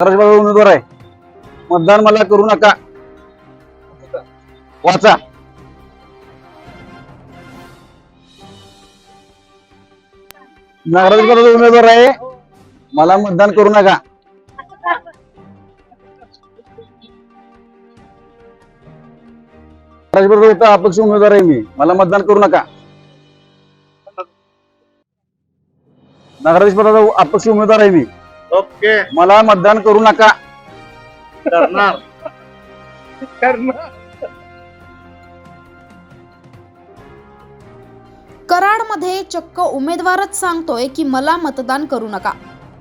महाराष्ट्राचा उमेदवार आहे. मतदान मला करू नका. वाचा. नागराज उमेदवार आहे. मला मतदान करू नका. राजबरोबर अपक्ष उमेदवार आहे मी. मला मतदान करू नका. नागराज पदाचा अपक्ष उमेदवार आहे मी. ओके. मला मतदान करू नका. करणार. करणार. कराडमध्ये चक्क उमेदवारच सांगतोय की मला मतदान करू नका.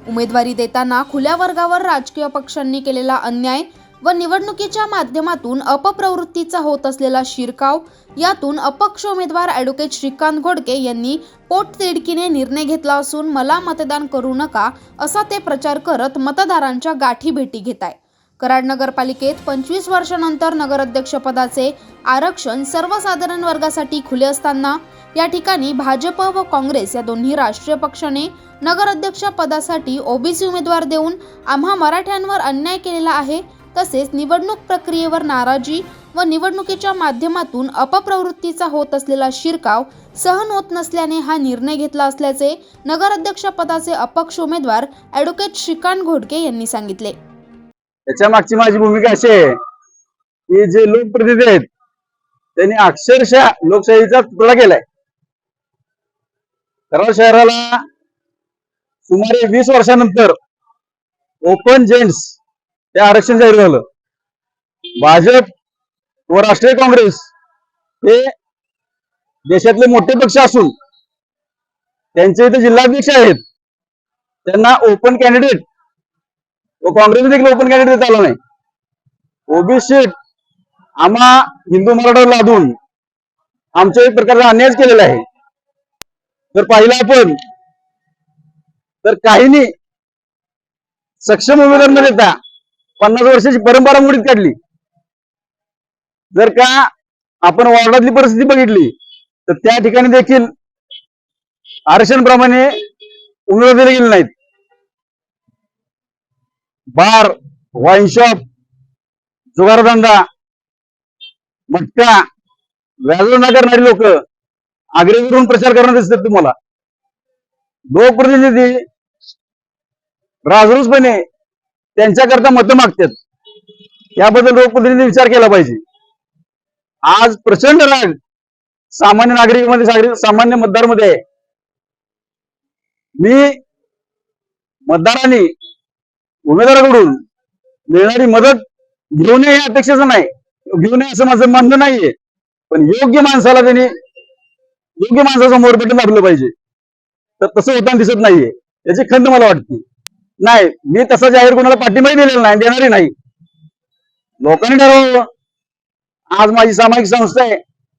उमेदवारी देताना खुल्या वर्गावर राजकीय पक्षांनी केलेला अन्याय व निवडणुकीच्या माध्यमातून अपप्रवृत्तीचा होत असलेला शिरकाव यातून अपक्ष उमेदवार ॲडव्होकेट श्रीकांत घोडके यांनी पोटतिडकीने निर्णय घेतला असून मला मतदान करू नका असा ते प्रचार करत मतदारांच्या गाठी भेटी घेत आहे कराड नगरपालिकेत पंचवीस वर्षानंतर नगराध्यक्षपदाचे आरक्षण सर्वसाधारण वर्गासाठी खुले असताना या ठिकाणी भाजप व काँग्रेस या दोन्ही राष्ट्रीय पक्षाने नगराध्यक्ष पदासाठी ओबीसी उमेदवार देऊन आम्हा मराठ्यांवर अन्याय केलेला आहे तसेच निवडणूक प्रक्रियेवर नाराजी व निवडणुकीच्या माध्यमातून अपप्रवृत्तीचा होत असलेला शिरकाव सहन होत नसल्याने हा निर्णय घेतला असल्याचे नगराध्यक्षपदाचे अपक्ष उमेदवार ॲडव्होकेट श्रीकांत घोडके यांनी सांगितले. त्याच्या मागची माझी भूमिका अशी आहे की जे लोकप्रतिनिधी आहेत त्यांनी अक्षरशः लोकशाहीचा तुकडा केलाय. कराड शहराला सुमारे वीस वर्षानंतर ओपन जेंट्स ते आरक्षण जाहीर झालं. भाजप व राष्ट्रीय काँग्रेस हे देशातले मोठे पक्ष असून त्यांचे इथे जिल्हाध्यक्ष आहेत. त्यांना ओपन कॅन्डिडेट व काँग्रेस देखील ओपन कॅन्डिडेट आला नाही. ओबीसी आम्हा हिंदू मराठा लादून आमच्या एक प्रकारचा अन्यायच केलेला आहे. जर पाहिलं आपण तर काहींनी सक्षम उमेदवार न देता पन्नास वर्षाची परंपरा मुडीत काढली. जर का आपण वॉर्डातली परिस्थिती बघितली तर त्या ठिकाणी देखील आरक्षणप्रमाणे उमेदवार दिले गेले नाहीत. बार वाईन शॉप जुगारधंदा मटका व्याजून न करणारी लोक आग्रेवरून प्रचार करणार दिसतात तुम्हाला. लोकप्रतिनिधी राजरोसपणे त्यांच्याकरता मतं मागतात. याबद्दल लोकप्रतिनिधी विचार केला पाहिजे. आज प्रचंड राग सामान्य नागरिकांमध्ये सागरी- सामान्य मतदारमध्ये आहे. मी मतदारांनी उमेदवाराकडून मिळणारी मदत घेऊ नये हे अपेक्षेचं नाही. घेऊ नये असं माझं म्हणणं नाहीये. पण योग्य माणसाला त्यांनी योग्य माणसासमोर बटन दाबलं पाहिजे. तर तसं होताना दिसत नाहीये. याची खंत मला वाटते. नाही मी तसा जाहीर कोणाला पाठिंबाही दिलेला नाही देणारही नाही. लोकांनी ठरवलं. आज माझी सामाजिक संस्था आहे.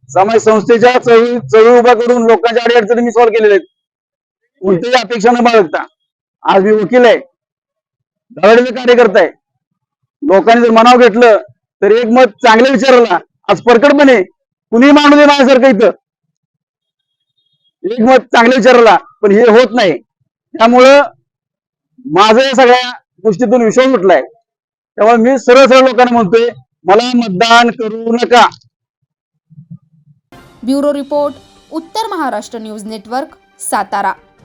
सामाजिक संस्थेच्या चळी चळी उभा करून लोकांच्या अडीअडचणी मी सॉल्व्ह केलेल्या आहेत. कोणतीही अपेक्षा न बाळगता. आज मी वकील आहे. धडाडीचं कार्य करताय लोकांनी जर मनाव घेतलं तर एक मत चांगलं विचारला आज परकडपणे कुणी मांडू दे माझ्यासारखं इथं. एक मत चांगलं विचारला पण हे होत नाही. त्यामुळं माझं या सगळ्या गोष्टीतून विश्वास उठलाय त्यामुळे मी सरळ सरळ लोकांना म्हणतोय मला मतदान करू नका. ब्युरो रिपोर्ट उत्तर महाराष्ट्र न्यूज नेटवर्क सातारा.